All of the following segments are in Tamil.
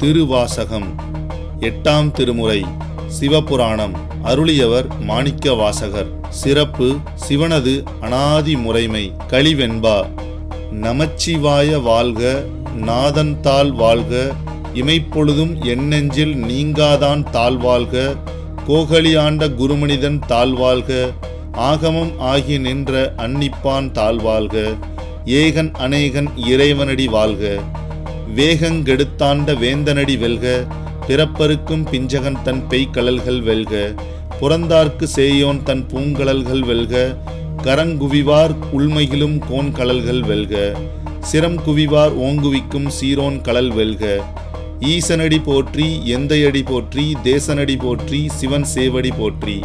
திருவாசகம். எட்டாம் திருமுறை சிவபுராணம். அருளியவர் மாணிக்க வாசகர் சிறப்பு சிவனது அனாதி முறைமை. கழிவெண்பா நமச்சிவாய வாழ்க நாதன் தாள் வாழ்க இமைப்பொழுதும் எண்ணெஞ்சில் நீங்காதான் தாழ்வாழ்க கோகலியாண்ட குருமனிதன் தாழ்வாழ்க ஆகமம் ஆகி நின்ற அன்னிப்பான் தாழ்வாழ்க ஏகன் அநேகன் இறைவனடி வாழ்க. வேகங்கெடுத்தாண்ட வேந்தனடி வெல்க பிறப்பருக்கும் பிஞ்சகன் தன் பெய்கழல்கள் வெல்க புறந்தார்க்கு சேயோன் தன் பூங்கழல்கள் வெல்க கரங்குவிவார் உள்மையிலும் கோன்கழல்கள் வெல்க சிரம் குவிவார் ஓங்குவிக்கும் சீரோன் கலல் வெல்க ஈசனடி போற்றி எந்தையடி போற்றி தேசனடி போற்றி சிவன் சேவடி போற்றி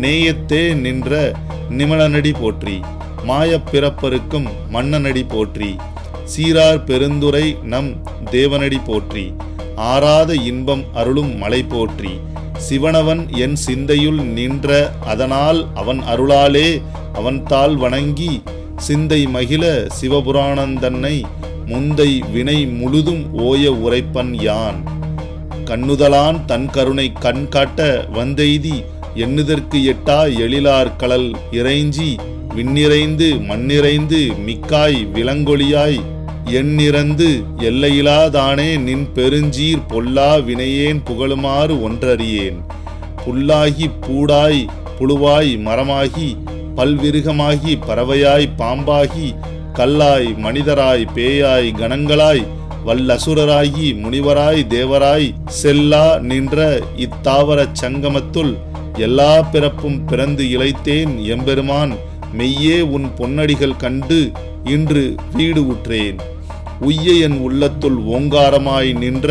நேயத்தே நின்ற நிமலனடி போற்றி மாயப் பிறப்பருக்கும் மன்னனடி போற்றி சீரார் பெருந்துரை நம் தேவனடி போற்றி. ஆறாத இன்பம் அருளும் மலை போற்றி. சிவனவன் என் சிந்தையுள் நின்ற அதனால் அவன் அருளாலே அவன்தாள் வணங்கி சிந்தை மகிழ சிவபுராணந்தன்னை முந்தை வினை முழுதும் ஓய உரைப்பன் யான். கண்ணுதலான் தன் கருணை கண் காட்ட வந்தெய்தி எண்ணுதற்கு எட்டா எழிலார் கடல் இறைஞ்சி விண்ணிறைந்து மண்ணிறைந்து மிக்காய் விலங்கொழியாய் எண்ணிறந்து எல்லையிலாதானே நின் பெருஞ்சீர் பொல்லா வினையேன் புகழுமாறு ஒன்றறியேன். புல்லாகி பூடாய் புழுவாய் மரமாகி பல்விருகமாகி பறவையாய் பாம்பாகி கல்லாய் மனிதராய் பேயாய் கணங்களாய் வல்லசுரராகி முனிவராய் தேவராய் செல்லா நின்ற இத்தாவரச் சங்கமத்துள் எல்லா பிறப்பும் பிறந்து இழைத்தேன் எம்பெருமான். மெய்யே உன் பொன்னடிகள் கண்டு இன்று வீடு உற்றேன். உய்ய என் உள்ளத்துள் ஓங்காரமாய் நின்ற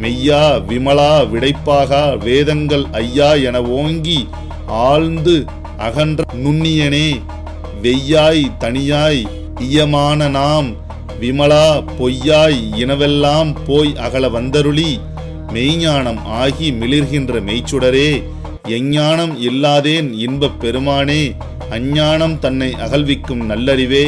மெய்யா விமலா விடைப்பாகா வேதங்கள் ஐயா என ஓங்கி ஆழ்ந்து அகன்ற நுண்ணியனே வெய்யாய் தனியாய் இயமான நாம் விமலா பொய்யாய் இனவெல்லாம் போய் அகல வந்தருளி மெய்ஞானம் ஆகி மிளிர்கின்ற மெய்ச்சுடரே எஞ்ஞானம் இல்லாதேன் இன்பப் பெருமானே அஞ்ஞானம் தன்னை அகல்விக்கும் நல்லறிவே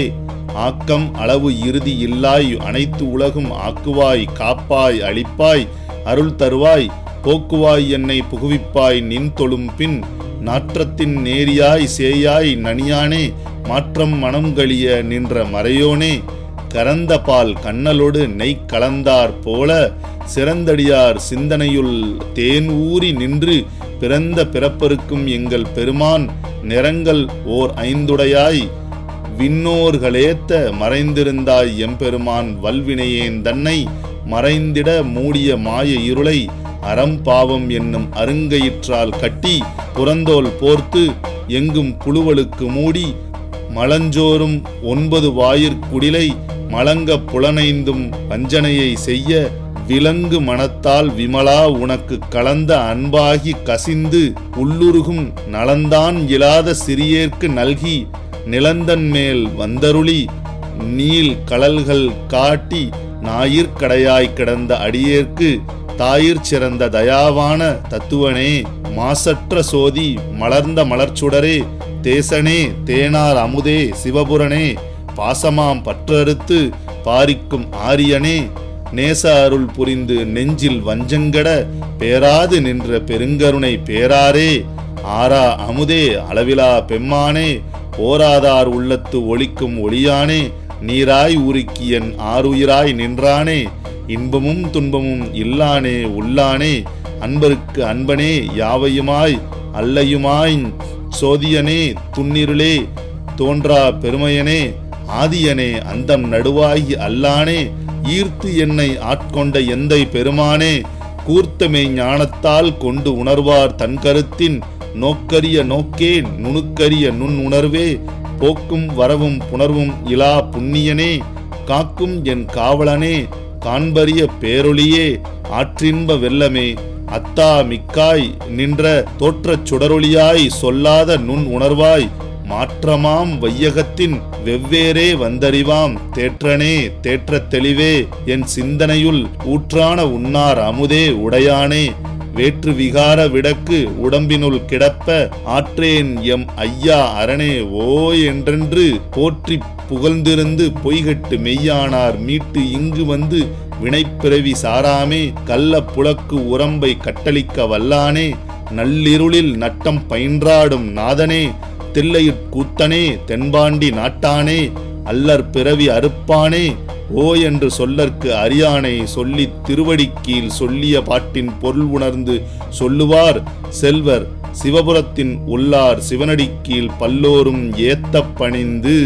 ஆக்கம் அளவு இறுதி இல்லாய் அனைத்து உலகும் ஆக்குவாய் காப்பாய் அளிப்பாய் அருள் தருவாய் போக்குவாய் என்னை புகுவிப்பாய் நின் தொழும் பின் நாற்றத்தின் நேரியாய் சேயாய் நனியானே மாற்றம் மனம் கழிய நின்ற மறையோனே கரந்த பால் கண்ணலோடு நெய் கலந்தார் போல சிறந்தடியார் சிந்தனையுள் தேன் ஊறி நின்று பிறந்த பிறப்பருக்கும் எங்கள் பெருமான் நிறங்கள் ஓர் ஐந்துடையாய். விண்ணோர்களேத்த மறைந்திருந்தாய் எம்பெருமான் வல்வினையேன் தன்னை மறைந்திட மூடிய மாய இருளை அறம்பாவம் என்னும் அருங்கயிற்றால் கட்டி புறந்தோல் போர்த்து எங்கும் புழுவலுக்கு மூடி மலஞ்சோறும் ஒன்பது வாயிற்குடிலை மலங்க புலனைந்தும் வஞ்சனையை செய்ய விலங்கு மனத்தால் விமலா உனக்கு கலந்த அன்பாகி கசிந்து உள்ளுருகும் நலந்தான் இலாத சிறியேற்கு நல்கி நிலந்தன் மேல் வந்தருளி நீல் கழல்கள் காட்டி ஞாயிற்கடையாய் கிடந்த அடியேற்கு தாயிற் சிறந்த தயாவான தத்துவனே மாசற்ற சோதி மலர்ந்த மலர்ச்சுடரே தேசனே தேனார் அமுதே சிவபுரனே பாசமாம் பற்றறுத்து பாரிக்கும் ஆரியனே நேச அருள் புரிந்து நெஞ்சில் வஞ்சங்கட பேராது நின்ற பெருங்கருணை பேராரே. ஆரா அமுதே அளவிலா பெம்மானே போராதார் உள்ளத்து ஒளிக்கும் ஒளியானே நீராய் உருக்கியன் ஆறுயிராய் நின்றானே இன்பமும் துன்பமும் இல்லானே உள்ளானே அன்பருக்கு அன்பனே யாவையுமாய் அல்லையுமாய் சோதியனே துன்னிருளே தோன்றா பெருமையனே ஆதியனே அந்தம் நடுவாகி அல்லானே ஈர்த்து என்னை ஆட்கொண்ட எந்தை பெருமானே கூர்த்தமை ஞானத்தால் கொண்டு உணர்வார் தன் கருத்தின். நோக்கரிய நோக்கே நுணுக்கரிய நுண் உணர்வே போக்கும் வரவும் புணர்வும் இலா புண்ணியனே காக்கும் என் காவலனே காண்பரிய பேரொளியே ஆற்றின்ப வெல்லமே அத்தா மிக்காய் நின்ற தோற்றச் சுடரொளியாய் சொல்லாத நுண் உணர்வாய் மாற்றமாம் வையகத்தின் வெவ்வேறே வந்தறிவாம். தேற்றனே தேற்றத் தெளிவே என் சிந்தனையுள் ஊற்றான உன்னார் அமுதே உடையானே. வேற்று விகார விடக்கு உடம்பினுள் கிடப்ப ஆற்றேன் எம் ஐயா அரணே ஓ என்றென்று போற்றி புகழ்ந்திருந்து பொய்கட்டு மெய்யானார். மீட்டு இங்கு வந்து வினைப்பிறவி சாராமே கள்ள புலக்கு உரம்பை கட்டளிக்க வல்லானே. நள்ளிருளில் நட்டம் பயின்றாடும் நாதனே தில்லையுட் கூத்தனே தென்பாண்டி நாட்டானே அல்லற் பிறவி அறுப்பானே ஓ என்று சொல்லற்கு அறியானை சொல்லித் திருவடிக்கீழ் சொல்லிய பாட்டின் பொருள் உணர்ந்து சொல்லுவார் செல்வர் சிவபுரத்தின் உள்ளார் சிவனடிக்கீழ் பல்லோரும் ஏத்த பணிந்து.